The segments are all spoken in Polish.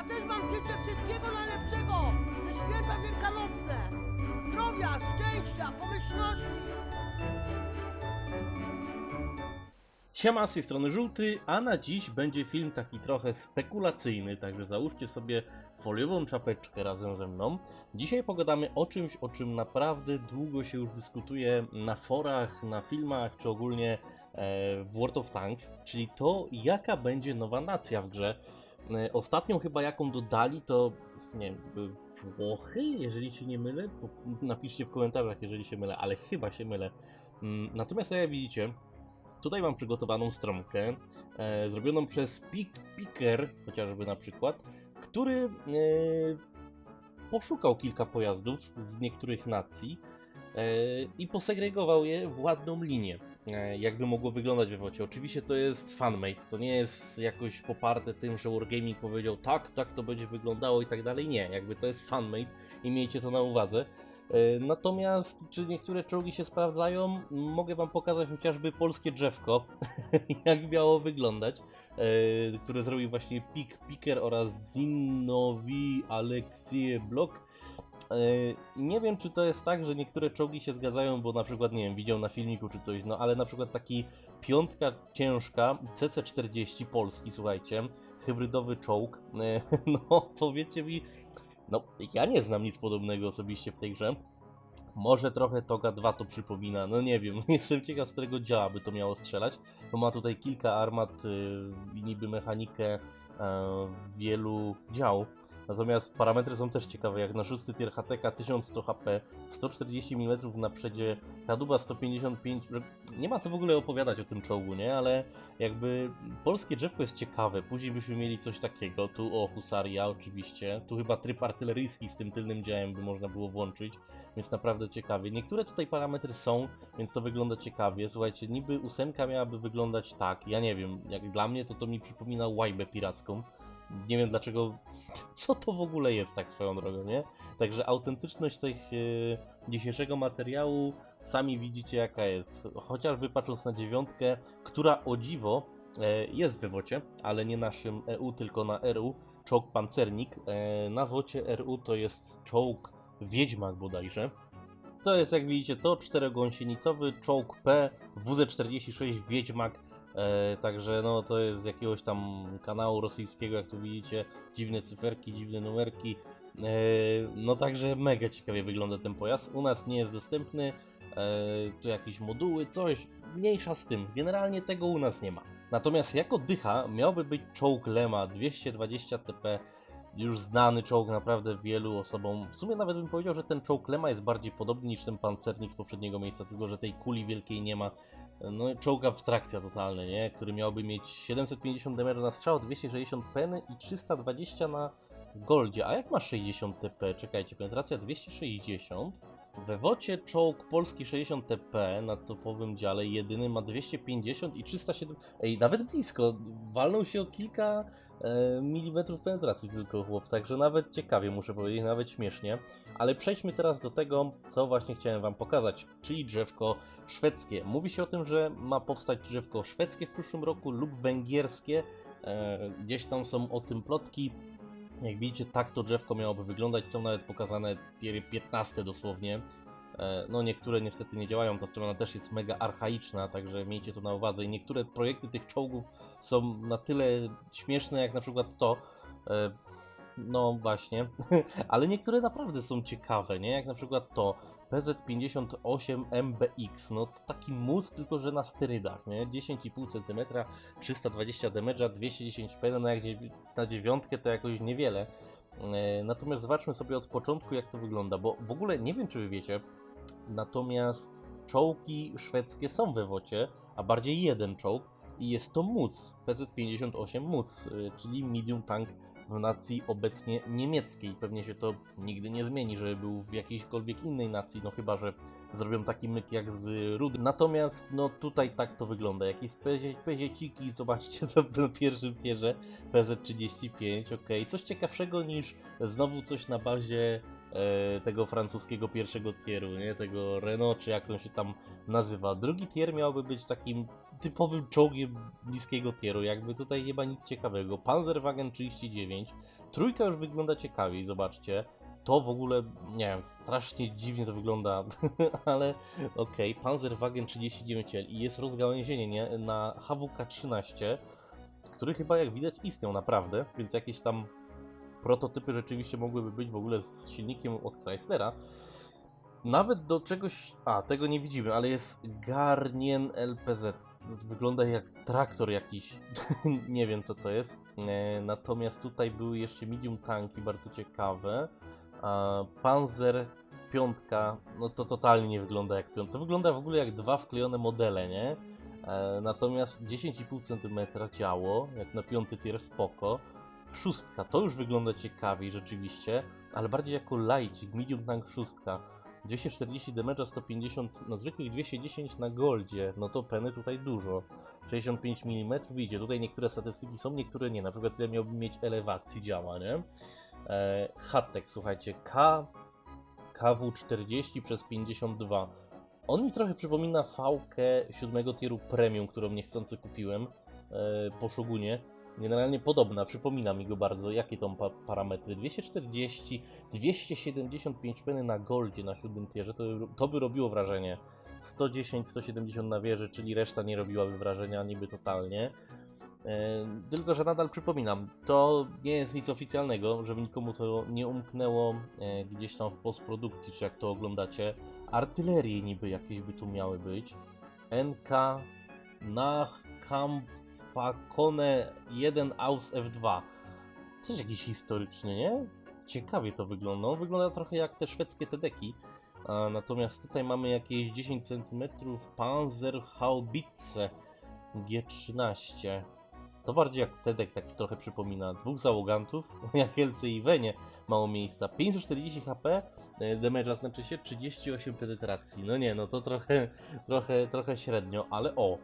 Ja też wam życzę wszystkiego najlepszego! Te święta wielkanocne! Zdrowia, szczęścia, pomyślności! Siema, z tej strony Żółty, a na dziś będzie film taki trochę spekulacyjny, także załóżcie sobie foliową czapeczkę razem ze mną. Dzisiaj pogadamy o czymś, o czym naprawdę długo się już dyskutuje na forach, na filmach, czy ogólnie e, w World of Tanks, czyli to, jaka będzie nowa nacja w grze. E, ostatnią chyba jaką dodali to, nie wiem, Włochy, jeżeli się nie mylę, napiszcie w komentarzach, jeżeli się mylę, ale chyba się mylę. Mm, Natomiast jak widzicie, Tutaj mam przygotowaną stronkę, e, zrobioną przez Pick Picker, chociażby na przykład, który e, poszukał kilka pojazdów z niektórych nacji e, i posegregował je w ładną linię. E, jakby mogło wyglądać we wocie. Oczywiście to jest fanmade, to nie jest jakoś poparte tym, że Wargaming powiedział tak, tak to będzie wyglądało i tak dalej. Nie, jakby to jest fanmade i miejcie to na uwadze. E, Natomiast czy niektóre czołgi się sprawdzają? Mogę wam pokazać chociażby polskie drzewko, jak miało wyglądać, e, które zrobił właśnie Pik Piker oraz Zinowi Aleksie Blok. I Nie wiem, czy to jest tak, że niektóre czołgi się zgadzają, bo na przykład, nie wiem, widział na filmiku czy coś, no ale na przykład taki piątka ciężka CC40 polski, słuchajcie, hybrydowy czołg, e, no powiedzcie mi, no, ja nie znam nic podobnego osobiście w tej grze. Może trochę Toga 2 to przypomina, no nie wiem, jestem ciekaw z którego działa by to miało strzelać, bo ma tutaj kilka armat y, i niby mechanikę wielu dział. Natomiast parametry są też ciekawe, jak na 6 tier HTK 1100 HP, 140 mm na przedzie, kadłuba 155, że nie ma co w ogóle opowiadać o tym czołgu, nie? Ale jakby polskie drzewko jest ciekawe, później byśmy mieli coś takiego, tu o husaria oczywiście, tu chyba tryb artyleryjski z tym tylnym działem by można było włączyć, więc naprawdę ciekawie. Niektóre tutaj parametry są, więc to wygląda ciekawie. Słuchajcie, niby ósemka miałaby wyglądać tak, ja nie wiem, jak dla mnie to to mi przypomina łajbę piracką. Nie wiem dlaczego, co to w ogóle jest tak swoją drogą, nie? Także autentyczność tych yy, dzisiejszego materiału sami widzicie jaka jest. Chociażby patrząc na dziewiątkę, która o dziwo e, jest w wocie, ale nie naszym EU, tylko na RU, czołg pancernik. E, na wocie RU to jest czołg Wiedźmak bodajże. To jest jak widzicie to czterogąsienicowy czołg P WZ-46 Wiedźmak. E, także no to jest z jakiegoś tam kanału rosyjskiego, jak tu widzicie, dziwne cyferki, dziwne numerki. E, no także mega ciekawie wygląda ten pojazd. U nas nie jest dostępny. E, tu jakieś moduły, coś. Mniejsza z tym. Generalnie tego u nas nie ma. Natomiast jako dycha miałby być czołg Lema 220 TP. Już znany czołg naprawdę wielu osobom. W sumie nawet bym powiedział, że ten czołg Lema jest bardziej podobny niż ten pancernik z poprzedniego miejsca, tylko że tej kuli wielkiej nie ma. No czołg abstrakcja totalny, nie? Który miałby mieć 750 damage na strzał, 260 peny i 320 na goldzie. A jak ma 60 TP? Czekajcie, penetracja 260. We wocie czołg polski 60 TP na topowym dziale jedyny ma 250 i 307. Ej, nawet blisko. Walnął się o kilka milimetrów penetracji tylko chłop, także nawet ciekawie muszę powiedzieć, nawet śmiesznie. Ale przejdźmy teraz do tego, co właśnie chciałem wam pokazać, czyli drzewko szwedzkie. Mówi się o tym, że ma powstać drzewko szwedzkie w przyszłym roku lub węgierskie. E, gdzieś tam są o tym plotki. Jak widzicie, tak to drzewko miałoby wyglądać. Są nawet pokazane tiery 15 dosłownie. E, No niektóre niestety nie działają, ta strona też jest mega archaiczna, także miejcie to na uwadze. I niektóre projekty tych czołgów są na tyle śmieszne, jak na przykład to. E, No właśnie, ale niektóre naprawdę są ciekawe, nie? Jak na przykład to PZ58MBX, no to taki móc, tylko że na sterydach, nie? 10,5 cm, 320 damage'a, 210 pena, no jak na dziewiątkę to jakoś niewiele. E, Natomiast zobaczmy sobie od początku, jak to wygląda, bo w ogóle nie wiem, czy wy wiecie, natomiast czołgi szwedzkie są we wocie, a bardziej jeden czołg i jest to MUC, PZ58 MUC, czyli Medium Tank w nacji obecnie niemieckiej. Pewnie się to nigdy nie zmieni, żeby był w jakiejśkolwiek innej nacji, no chyba, że zrobią taki myk jak z Rudy. Natomiast no tutaj tak to wygląda, jakieś pezie- pezieciki, zobaczcie to na pierwszym tierze, PZ35, ok. Coś ciekawszego niż znowu coś na bazie tego francuskiego pierwszego tieru, nie? Tego Renault, czy jak on się tam nazywa. Drugi tier miałby być takim typowym czołgiem niskiego tieru, jakby tutaj nie ma nic ciekawego. Panzerwagen 39, Trójka już wygląda ciekawiej, zobaczcie. To w ogóle, nie wiem, strasznie dziwnie to wygląda, ale okej. Panzerwagen 39L i jest rozgałęzienie nie? na HWK-13, który chyba jak widać istniał naprawdę, więc jakieś tam prototypy rzeczywiście mogłyby być w ogóle z silnikiem od Chryslera. Nawet do czegoś. A, tego nie widzimy, ale jest Garnien LPZ. Wygląda jak traktor jakiś. nie wiem co to jest. E, natomiast tutaj były jeszcze medium tanki, bardzo ciekawe. Panzer piątka, no to totalnie nie wygląda jak piątka. To wygląda w ogóle jak dwa wklejone modele, nie? E, natomiast 10,5 cm działo, jak na piąty tier spoko. Szóstka, to już wygląda ciekawiej rzeczywiście, ale bardziej jako lightik, medium tank szóstka. 240 damage'a, 150 na zwykłych, 210 na goldzie, no to peny tutaj dużo. 65 mm idzie, tutaj niektóre statystyki są, niektóre nie, na przykład ile miałby mieć elewacji działa, nie? E, Hattek, słuchajcie, K, KW40 przez 52. On mi trochę przypomina fałkę 7 tieru premium, którą niechcący kupiłem e, po Shogunie. Generalnie podobna, przypomina mi go bardzo. Jakie to pa parametry? 240, 275 peny na goldzie na 7 tierze, to, to by robiło wrażenie. 110, 170 na wieży, czyli reszta nie robiłaby wrażenia niby totalnie. E, tylko, że nadal przypominam, to nie jest nic oficjalnego, żeby nikomu to nie umknęło e, gdzieś tam w postprodukcji, czy jak to oglądacie. Artylerie niby jakieś by tu miały być. NK Nachkampfakone 1 Aus F2. Też jakiś historyczny, nie? Ciekawie to wygląda. On wygląda trochę jak te szwedzkie Tedeki. Natomiast tutaj mamy jakieś 10 cm Panzerhaubitze G13. To bardziej jak Tedek tak trochę przypomina. Dwóch załogantów, jak LC i Wenie, mało miejsca. 540 HP, e, damage'a znaczy się 38 penetracji. No nie, no to trochę, trochę, trochę średnio, ale o.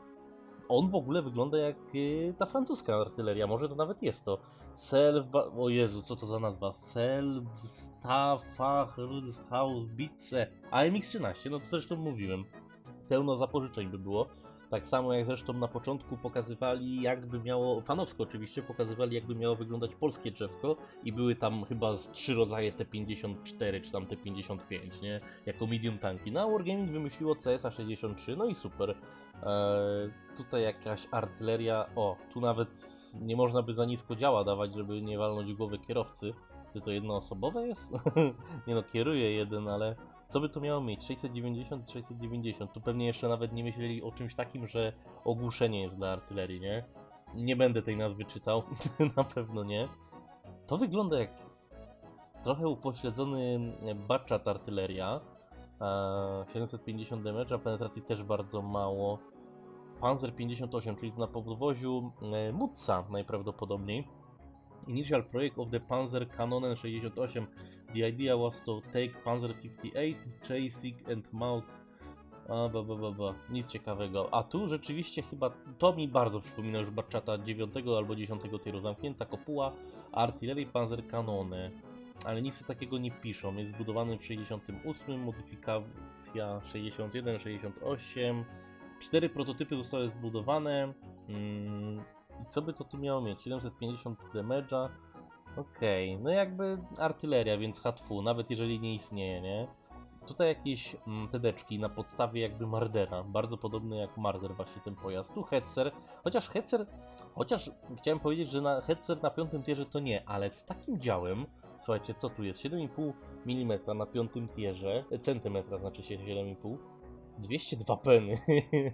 On w ogóle wygląda jak y, ta francuska artyleria, może to nawet jest to. Self... O Jezu, co to za nazwa? Selbstafachhausbitze AMX-13, no to zresztą mówiłem. Pełno zapożyczeń by było. Tak samo jak zresztą na początku pokazywali, jakby miało, fanowsko oczywiście, pokazywali, jakby miało wyglądać polskie drzewko i były tam chyba z trzy rodzaje T54 czy tam T55, nie? Jako medium tanki. No Wargaming wymyśliło CSA63, no i super. Eee, tutaj jakaś artyleria, o, tu nawet nie można by za nisko działa dawać, żeby nie walnąć w głowę kierowcy. Czy to jednoosobowe jest? nie no, kieruje jeden, ale co by to miało mieć? 690 690. Tu pewnie jeszcze nawet nie myśleli o czymś takim, że ogłuszenie jest dla artylerii, nie? Nie będę tej nazwy czytał, na pewno nie. To wygląda jak trochę upośledzony Batchat artyleria. Eee, 750 damage'a, penetracji też bardzo mało. Panzer 58, czyli na podwoziu e, Mutsa najprawdopodobniej. Initial project of the Panzer Kanonen 68 The idea was to take Panzer 58, chasing and mount. A, ba, ba, ba, ba. Nic ciekawego. A tu rzeczywiście chyba to mi bardzo przypomina już Batchata 9 albo 10 tieru. Zamknięta kopuła, artylerii Panzer Kanony. Ale nic takiego nie piszą. Jest zbudowany w 68, modyfikacja 61, 68. Cztery prototypy zostały zbudowane. Mm, I co by to tu miało mieć? 750 damage'a. Okej, no jakby artyleria, więc HTW, nawet jeżeli nie istnieje, nie? Tutaj jakieś mm, tedeczki na podstawie jakby Mardera, bardzo podobny jak Marder właśnie ten pojazd. Tu Hetzer, chociaż Hetzer, chociaż chciałem powiedzieć, że na Hetzer na piątym tierze to nie, ale z takim działem, słuchajcie, co tu jest, 7,5 mm na piątym tierze, centymetra znaczy się 7,5 202 peny,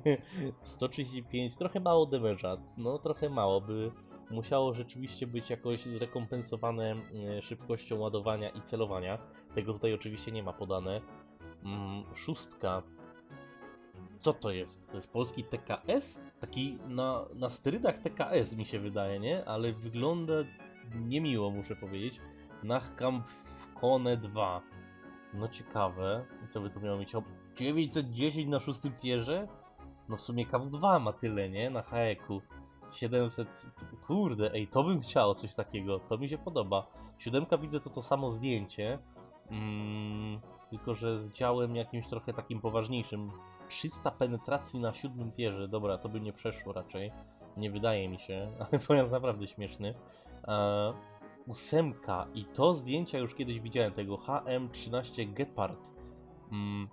135, trochę mało damage'a, no trochę mało, by musiało rzeczywiście być jakoś zrekompensowane e, szybkością ładowania i celowania. Tego tutaj oczywiście nie ma podane. Mm, szóstka. Co to jest? To jest polski TKS? Taki na, na sterydach TKS mi się wydaje, nie? Ale wygląda niemiło, muszę powiedzieć. Nachkamp Kone 2. No ciekawe. I co by to miało mieć? O, 910 na szóstym tierze? No w sumie KW2 ma tyle, nie? Na HEK-u. 700. Kurde, ej, to bym chciał coś takiego. To mi się podoba. Siódemka widzę to to samo zdjęcie. Mm, tylko, że z działem jakimś trochę takim poważniejszym. 300 penetracji na siódmym tierze. Dobra, to by nie przeszło raczej. Nie wydaje mi się, ale pojazd naprawdę śmieszny. E, ósemka i to zdjęcia już kiedyś widziałem, tego HM13 Gepard. Mm,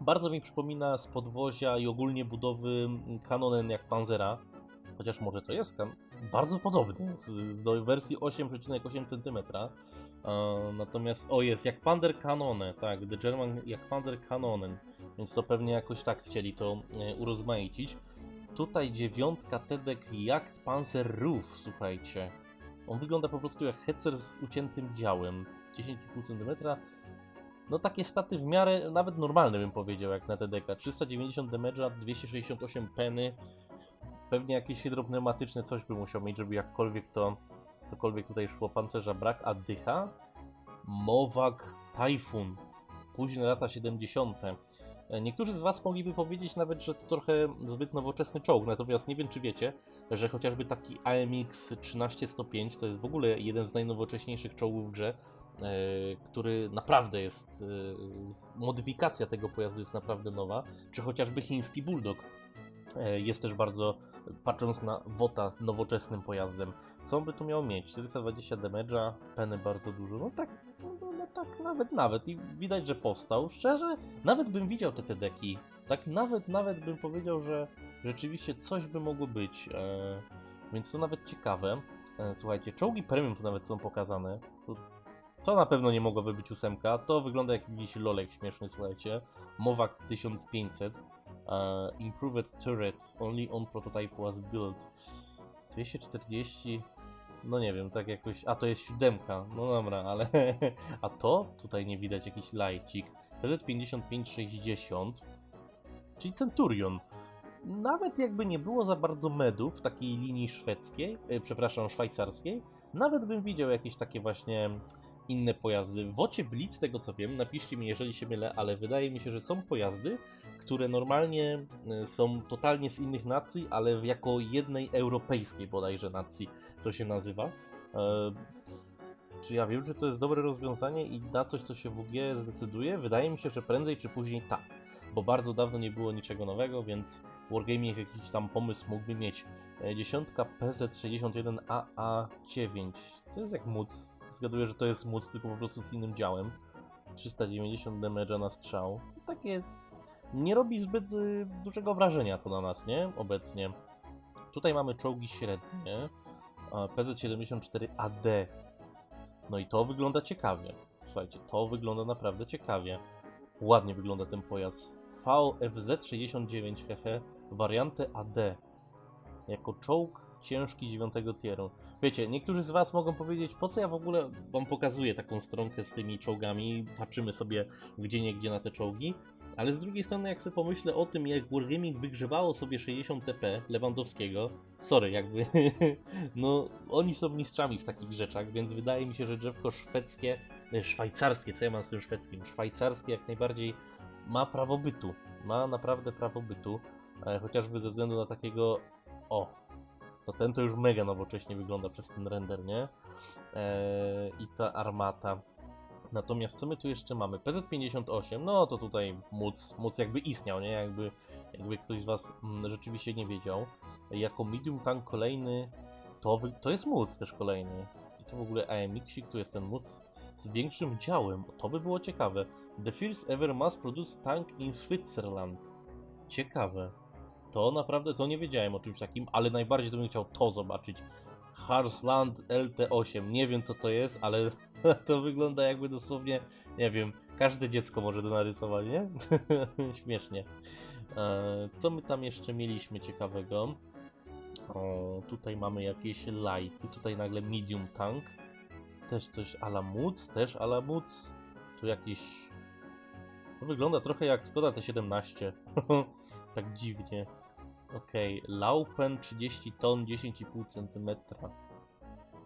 bardzo mi przypomina z podwozia i ogólnie budowy Canonen jak Panzera, chociaż może to jest kan bardzo podobny, z, z do wersji 8,8 cm. Natomiast, o jest, jak Pander Kanone, tak, The German jak Pander Kanonen, więc to pewnie jakoś tak chcieli to e, urozmaicić. Tutaj dziewiątka Tedek Jagd Panzer Roof, słuchajcie. On wygląda po prostu jak hecer z uciętym działem. 10,5 cm. No takie staty w miarę nawet normalne bym powiedział jak na TDK. 390 damage'a, 268 peny. Pewnie jakieś hydropneumatyczne coś by musiał mieć, żeby jakkolwiek to, cokolwiek tutaj szło. Pancerza brak, a dycha? Mowak Typhoon. Późne lata 70. E, Niektórzy z Was mogliby powiedzieć nawet, że to trochę zbyt nowoczesny czołg, natomiast nie wiem czy wiecie, że chociażby taki AMX 1305 to jest w ogóle jeden z najnowocześniejszych czołgów w grze, e, który naprawdę jest, e, modyfikacja tego pojazdu jest naprawdę nowa, czy chociażby chiński Bulldog jest też bardzo, patrząc na WOTA, nowoczesnym pojazdem. Co on by tu miał mieć? 420 damage'a, peny bardzo dużo, no tak, no, no tak, nawet, nawet i widać, że powstał. Szczerze, nawet bym widział te TDki, tak nawet, nawet bym powiedział, że rzeczywiście coś by mogło być, e, więc to nawet ciekawe. E, słuchajcie, czołgi premium tu nawet są pokazane. To na pewno nie mogłaby być ósemka. To wygląda jak jakiś lolek śmieszny, słuchajcie. Mowak 1500. E, improved turret. Only on prototype was built. 240. No nie wiem, tak jakoś. A to jest siódemka. No dobra, ale. A to? Tutaj nie widać jakiś lajcik. PZ5560. Czyli Centurion nawet jakby nie było za bardzo medów w takiej linii szwedzkiej, e, przepraszam, szwajcarskiej, nawet bym widział jakieś takie właśnie inne pojazdy. W Wocie Blitz, tego co wiem, napiszcie mi, jeżeli się mylę, ale wydaje mi się, że są pojazdy, które normalnie e, są totalnie z innych nacji, ale jako jednej europejskiej bodajże nacji to się nazywa. E, czy ja wiem, że to jest dobre rozwiązanie i na coś, co się WG zdecyduje? Wydaje mi się, że prędzej czy później tak, bo bardzo dawno nie było niczego nowego, więc Wargaming jakiś tam pomysł mógłby mieć. E, Dziesiątka PZ61AA9. To jest jak móc. Zgaduję, że to jest móc, tylko po prostu z innym działem. 390 damage'a na strzał. Takie nie robi zbyt y, dużego wrażenia to na nas, nie? Obecnie. Tutaj mamy czołgi średnie. a PZ74AD. No i to wygląda ciekawie. Słuchajcie, to wygląda naprawdę ciekawie. Ładnie wygląda ten pojazd. VFZ69, hehe, wariantę AD. Jako czołg ciężki 9 tieru. Wiecie, niektórzy z Was mogą powiedzieć, po co ja w ogóle Wam pokazuję taką stronkę z tymi czołgami, patrzymy sobie gdzie nie gdzie na te czołgi, ale z drugiej strony jak sobie pomyślę o tym, jak Wargaming wygrzebało sobie 60 TP Lewandowskiego, sorry, jakby, no oni są mistrzami w takich rzeczach, więc wydaje mi się, że drzewko szwedzkie, e, szwajcarskie, co ja mam z tym szwedzkim, szwajcarskie jak najbardziej ma prawo bytu. Ma naprawdę prawo bytu. E, chociażby ze względu na takiego. O! To ten to już mega nowocześnie wygląda przez ten render, nie? E, I ta armata. Natomiast co my tu jeszcze mamy? PZ58, no to tutaj móc, móc jakby istniał, nie? Jakby, jakby ktoś z Was mm, rzeczywiście nie wiedział. Jako medium tank kolejny, to, to jest móc też kolejny. I to w ogóle AMX-ik, tu jest ten móc z większym działem. To by było ciekawe. The first ever mass produced tank in Switzerland. Ciekawe. To naprawdę, to nie wiedziałem o czymś takim, ale najbardziej to bym chciał to zobaczyć. Harsland LT8. Nie wiem co to jest, ale to wygląda jakby dosłownie, nie wiem, każde dziecko może to narysować, nie? Śmiesznie. E, co my tam jeszcze mieliśmy ciekawego? O, tutaj mamy jakieś lighty, tutaj nagle medium tank. Też coś ala móc, też ala móc. Tu jakiś to wygląda trochę jak Skoda T17. tak dziwnie. Okej, Laupen 30 ton, 10,5 cm.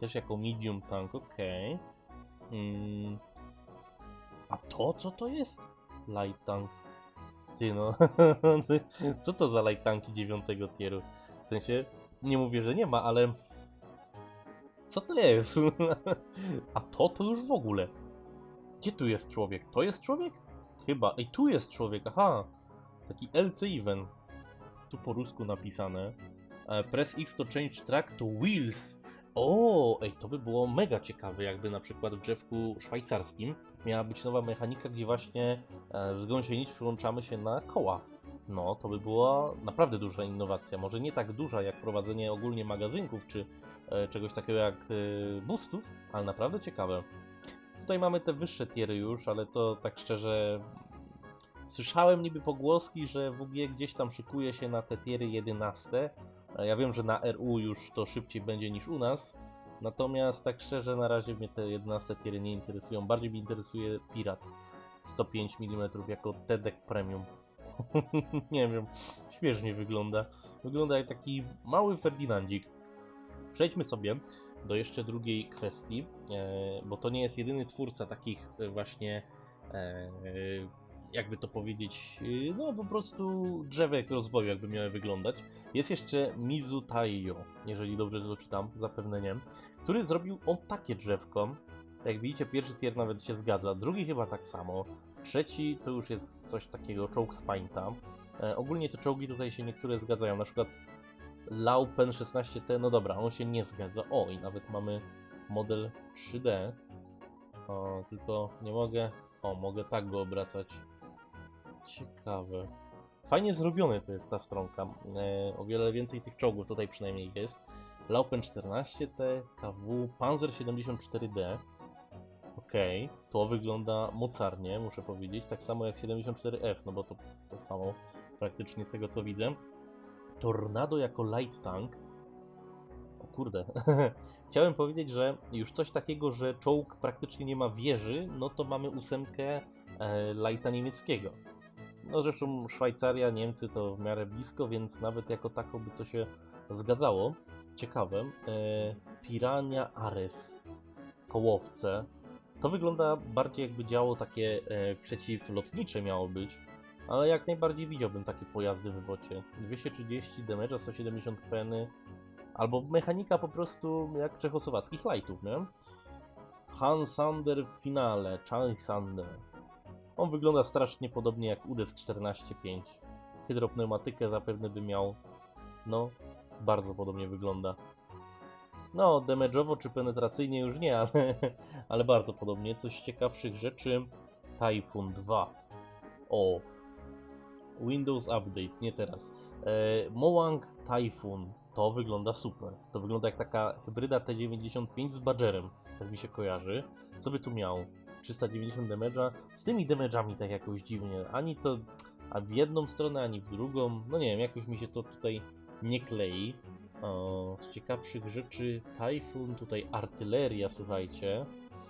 Też jako medium tank, okej. Mm. A to co to jest? Light tank. Ty no, co to za light tanki 9 tieru? W sensie, nie mówię, że nie ma, ale... Co to jest? A to to już w ogóle. Gdzie tu jest człowiek? To jest człowiek? Chyba. Ej, tu jest człowiek, aha. Taki LC event. Tu po rusku napisane. E, Press X to change track to wheels. O, ej, to by było mega ciekawe, jakby na przykład w drzewku szwajcarskim miała być nowa mechanika, gdzie właśnie e, z gąsienic przyłączamy się na koła. No, to by była naprawdę duża innowacja. Może nie tak duża jak wprowadzenie ogólnie magazynków czy e, czegoś takiego jak e, boostów, ale naprawdę ciekawe. Tutaj mamy te wyższe tiery już, ale to tak szczerze. Słyszałem niby pogłoski, że WG gdzieś tam szykuje się na te tiery 11. E, Ja wiem, że na RU już to szybciej będzie niż u nas. Natomiast tak szczerze na razie mnie te 11 tiery nie interesują. Bardziej mnie interesuje Pirat 105 mm jako TEDek Premium. nie wiem, śmiesznie wygląda. Wygląda jak taki mały Ferdinandzik. Przejdźmy sobie do jeszcze drugiej kwestii, e, bo to nie jest jedyny twórca takich e, właśnie, jakby to powiedzieć, e, no po prostu drzewek rozwoju, jakby miały wyglądać. Jest jeszcze Mizu Taiyo, jeżeli dobrze to czytam, zapewne nie, który zrobił o takie drzewko. Jak widzicie, pierwszy tier nawet się zgadza, drugi chyba tak samo, trzeci to już jest coś takiego, czołg z Painta. E, ogólnie te czołgi tutaj się niektóre zgadzają, na przykład Laupen 16T, no dobra, on się nie zgadza. O, i nawet mamy model 3D. O, tylko nie mogę. O, mogę tak go obracać. Ciekawe. Fajnie zrobione to jest ta stronka. E, o wiele więcej tych czołgów tutaj przynajmniej jest. Laupen 14T, KW, Panzer 74D. Okej, to wygląda mocarnie, muszę powiedzieć. Tak samo jak 74F, no bo to to samo praktycznie z tego co widzę. Tornado jako light tank. O kurde. Chciałem powiedzieć, że już coś takiego, że czołg praktycznie nie ma wieży, no to mamy ósemkę e, lighta niemieckiego. No zresztą Szwajcaria, Niemcy to w miarę blisko, więc nawet jako tako by to się zgadzało. Ciekawe. E, Pirania Ares. Kołowce. To wygląda bardziej jakby działo takie e, przeciwlotnicze miało być. Ale jak najbardziej widziałbym takie pojazdy w wocie. 230 damage'a, 170 peny. Albo mechanika po prostu jak czechosłowackich lightów, nie? Han Sander w finale, Charlie Sander. On wygląda strasznie podobnie jak UDES 14.5. Hydropneumatykę zapewne by miał. No, bardzo podobnie wygląda. No, damage'owo czy penetracyjnie już nie, ale, ale bardzo podobnie. Coś z ciekawszych rzeczy. Typhoon 2. O, Windows Update, nie teraz. E, Moang Typhoon. To wygląda super. To wygląda jak taka hybryda T95 z Badgerem, tak mi się kojarzy. Co by tu miał? 390 damage'a. Z tymi damage'ami tak jakoś dziwnie. Ani to a w jedną stronę, ani w drugą. No nie wiem, jakoś mi się to tutaj nie klei. O, z ciekawszych rzeczy Typhoon, tutaj artyleria, słuchajcie.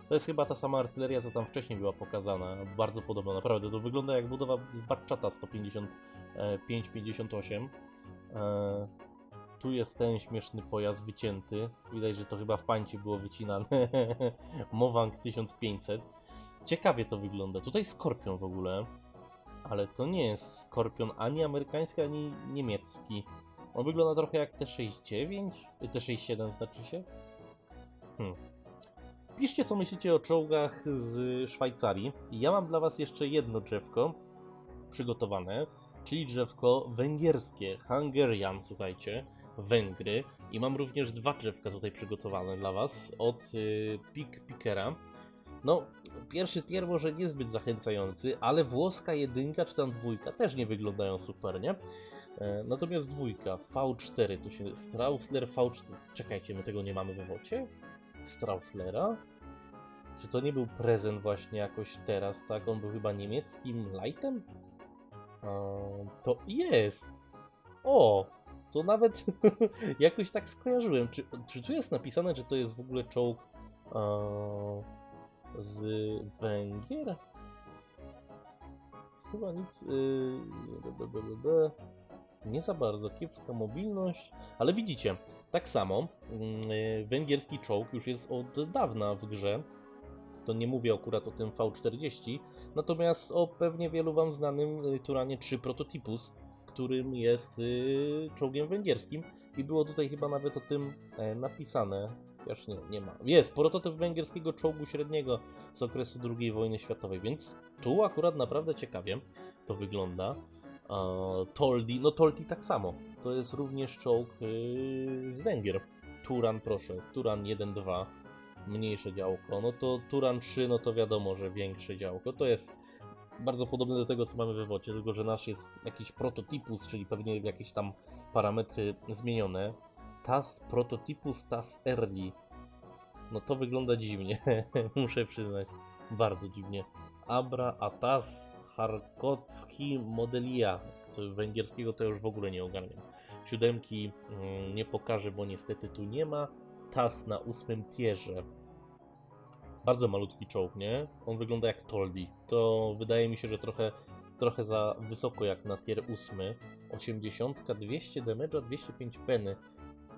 To jest chyba ta sama artyleria, co tam wcześniej była pokazana. Bardzo podobna, naprawdę. To wygląda jak budowa z Batchata 155-58. E, tu jest ten śmieszny pojazd wycięty. Widać, że to chyba w pańcie było wycinane. Mowang 1500. Ciekawie to wygląda. Tutaj Skorpion w ogóle. Ale to nie jest Skorpion ani amerykański, ani niemiecki. On wygląda trochę jak T69? y, T67 znaczy się? Hmm. Piszcie, co myślicie o czołgach z Szwajcarii. Ja mam dla Was jeszcze jedno drzewko przygotowane, czyli drzewko węgierskie, Hungarian, słuchajcie, Węgry. I mam również dwa drzewka tutaj przygotowane dla Was od y, Pik Pikera. No, pierwszy tier może niezbyt zachęcający, ale włoska jedynka czy tam dwójka też nie wyglądają super, nie? E, Natomiast dwójka, V4, tu się Strausler V4. Czekajcie, my tego nie mamy we wocie? Strauslera? Czy to nie był prezent właśnie jakoś teraz, tak? On był chyba niemieckim lightem? Eee, to jest! O! To nawet jakoś tak skojarzyłem. Czy, czy tu jest napisane, że to jest w ogóle czołg eee, z Węgier? Chyba nic. Yy. Nie za bardzo, kiepska mobilność, ale widzicie, tak samo yy, węgierski czołg już jest od dawna w grze. To nie mówię akurat o tym V40, natomiast o pewnie wielu Wam znanym y, Turanie 3 Prototypus, którym jest y, czołgiem węgierskim i było tutaj chyba nawet o tym e, napisane. Chociaż nie, nie ma. Jest, prototyp węgierskiego czołgu średniego z okresu II wojny światowej, więc tu akurat naprawdę ciekawie to wygląda. E, Toldi, no Toldi tak samo. To jest również czołg y, z Węgier. Turan, proszę, Turan 1-2, mniejsze działko. No to Turan 3, no to wiadomo, że większe działko. To jest bardzo podobne do tego, co mamy we Wocie, tylko że nasz jest jakiś prototypus, czyli pewnie jakieś tam parametry zmienione. TAS prototypus TAS early. No to wygląda dziwnie, muszę przyznać. Bardzo dziwnie. Abra Atas Harkocki Modelia. To węgierskiego to już w ogóle nie ogarniam. Siódemki mm, nie pokażę, bo niestety tu nie ma. TAS na ósmym tierze. Bardzo malutki czołg, nie? On wygląda jak Toldi. To wydaje mi się, że trochę, trochę za wysoko jak na tier 8. 80, 200 damage'a, 205 peny.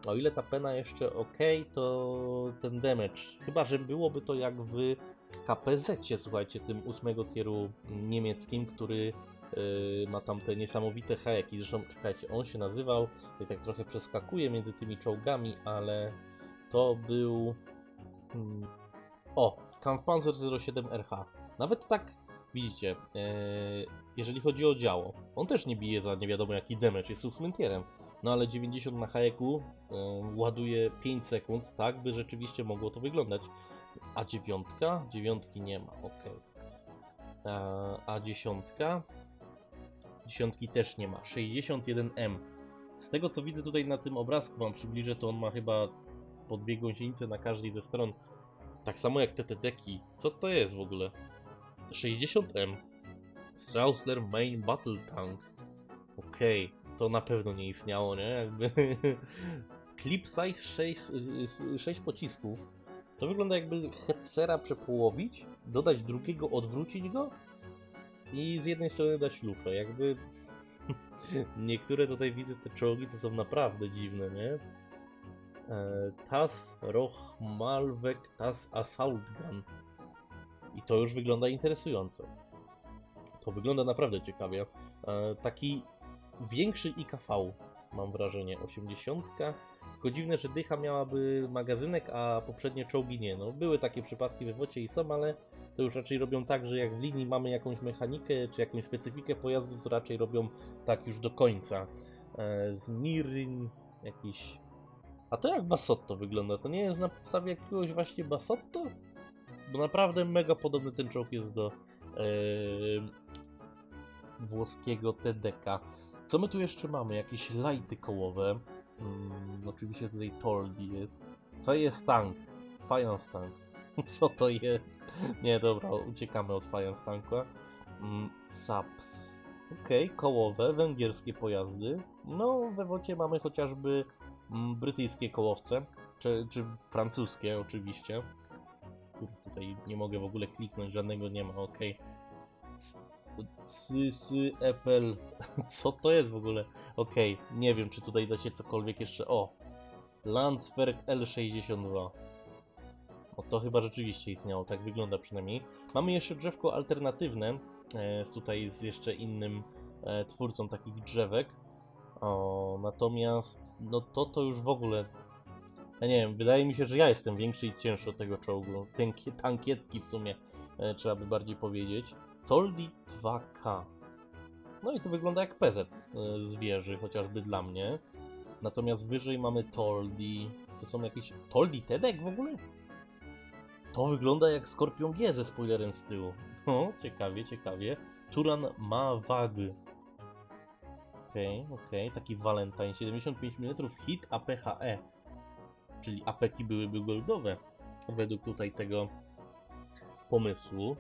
O ile ta pena jeszcze ok, to ten damage. Chyba, że byłoby to jak w KPZ, słuchajcie, tym 8 tieru niemieckim, który yy, ma tam te niesamowite hajeki. Zresztą, czekajcie, on się nazywał, i tak trochę przeskakuje między tymi czołgami, ale to był. Hmm, o, Kampfpanzer 07RH. Nawet tak, widzicie, e, jeżeli chodzi o działo, on też nie bije za nie wiadomo jaki damage, jest ósmym no ale 90 na hajeku e, ładuje 5 sekund, tak by rzeczywiście mogło to wyglądać. A dziewiątka? Dziewiątki nie ma, ok. A, a dziesiątka? Dziesiątki też nie ma. 61M. Z tego co widzę tutaj na tym obrazku, wam przybliżę, to on ma chyba po dwie gąsienice na każdej ze stron. Tak samo jak te deki. Co to jest w ogóle? 60M. Strausler Main Battle Tank. Okej, to na pewno nie istniało, nie? Jakby. Clip size 6, 6 pocisków. To wygląda jakby headsera przepołowić, dodać drugiego, odwrócić go i z jednej strony dać lufę. Jakby. Niektóre tutaj widzę te czołgi to są naprawdę dziwne, nie? E, Tas Roch Malwek Tas Assault Gun. I to już wygląda interesująco. To wygląda naprawdę ciekawie. E, taki większy IKV, mam wrażenie, 80. Tylko dziwne, że dycha miałaby magazynek, a poprzednie czołgi nie. No, były takie przypadki we Wocie i są, ale to już raczej robią tak, że jak w linii mamy jakąś mechanikę, czy jakąś specyfikę pojazdu, to raczej robią tak już do końca. E, z Niryn jakiś a to jak Basotto wygląda? To nie jest na podstawie jakiegoś właśnie Basotto? Bo naprawdę mega podobny ten czołg jest do yy, włoskiego TDK. Co my tu jeszcze mamy? Jakieś lighty kołowe. Mm, oczywiście tutaj Toldi jest. Fire Tank. Fire Tank. Co to jest? Nie, dobra, uciekamy od Fire Tanka. Mm, Saps. Okej, okay, kołowe, węgierskie pojazdy. No, we Wocie mamy chociażby mm, brytyjskie kołowce, czy, czy francuskie oczywiście. Tutaj nie mogę w ogóle kliknąć, żadnego nie ma, ok. Cysy Apple. Co to jest w ogóle? Ok, nie wiem, czy tutaj dacie cokolwiek jeszcze. O! Landsberg L62. O, to chyba rzeczywiście istniało, tak wygląda przynajmniej. Mamy jeszcze drzewko alternatywne, e, tutaj z jeszcze innym e, twórcą takich drzewek. O, natomiast, no to to już w ogóle. Ja nie wiem, wydaje mi się, że ja jestem większy i cięższy od tego czołgu. Tanki, tankietki w sumie, e, trzeba by bardziej powiedzieć. Toldi 2K. No i to wygląda jak PZ e, z wieży, chociażby dla mnie. Natomiast wyżej mamy Toldi. To są jakieś. Toldi Tedek w ogóle? To wygląda jak Skorpion G ze spoilerem z tyłu. No, ciekawie, ciekawie. Turan ma wagi. Okej, okay, okej, okay. taki Valentine, 75 mm hit APHE, czyli apeki byłyby goldowe, według tutaj tego pomysłu.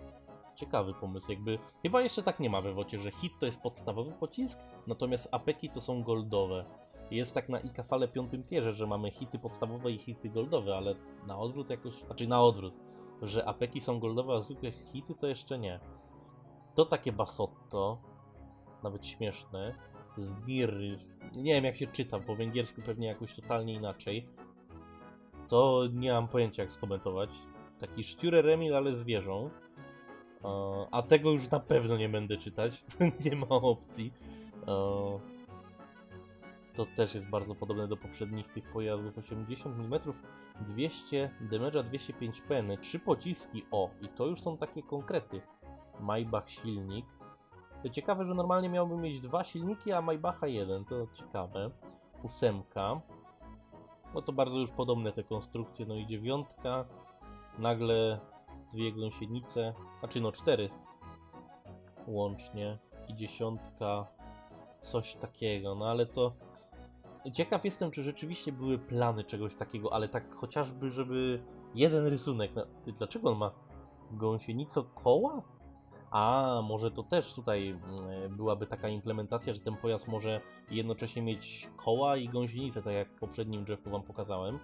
Ciekawy pomysł, jakby, chyba jeszcze tak nie ma we wocie, że hit to jest podstawowy pocisk, natomiast apeki to są goldowe. Jest tak na IKFale piątym tierze, że mamy hity podstawowe i hity goldowe, ale na odwrót jakoś, znaczy na odwrót, że apeki są goldowe, a zwykłe hity to jeszcze nie. To takie basotto, nawet śmieszne. Zdir. Nie wiem jak się czyta, po węgiersku pewnie jakoś totalnie inaczej. To nie mam pojęcia jak skomentować. Taki Sture Remil, ale z wieżą. A tego już na pewno nie będę czytać. nie ma opcji. To też jest bardzo podobne do poprzednich tych pojazdów. 80 mm, 200 damage'a, 205 peny, 3 pociski. O, i to już są takie konkrety. Maybach silnik. To ciekawe, że normalnie miałbym mieć dwa silniki, a Maybacha jeden. To ciekawe. Ósemka. No to bardzo już podobne te konstrukcje. No i dziewiątka, nagle dwie gąsienice, znaczy no cztery łącznie i dziesiątka, coś takiego. No ale to ciekaw jestem, czy rzeczywiście były plany czegoś takiego, ale tak chociażby, żeby jeden rysunek. No, ty, dlaczego on ma gąsienico koła? A, może to też tutaj mm, byłaby taka implementacja, że ten pojazd może jednocześnie mieć koła i gąsienicę, tak jak w poprzednim Jeffu wam pokazałem.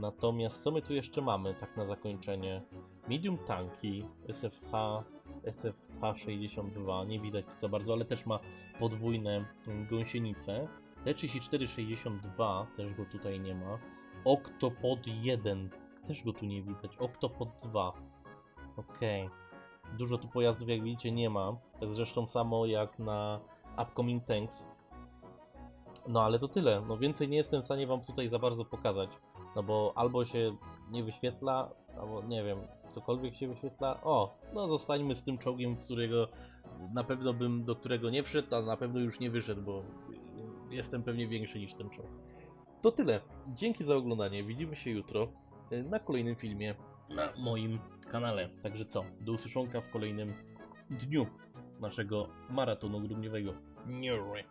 Natomiast co my tu jeszcze mamy, tak na zakończenie? Medium tanki, SFH, SFH62, nie widać za bardzo, ale też ma podwójne mm, gąsienice. T3462, też go tutaj nie ma. Octopod 1, też go tu nie widać. Octopod 2, okej. Dużo tu pojazdów, jak widzicie, nie ma. Zresztą samo jak na Upcoming Tanks. No ale to tyle. No więcej nie jestem w stanie wam tutaj za bardzo pokazać. No bo albo się nie wyświetla, albo nie wiem, cokolwiek się wyświetla. O, no zostańmy z tym czołgiem, z którego na pewno bym, do którego nie wszedł, a na pewno już nie wyszedł, bo jestem pewnie większy niż ten czołg. To tyle. Dzięki za oglądanie. Widzimy się jutro y, na kolejnym filmie na moim kanale. Także co? Do usłyszonka w kolejnym dniu naszego maratonu grudniowego. Niury.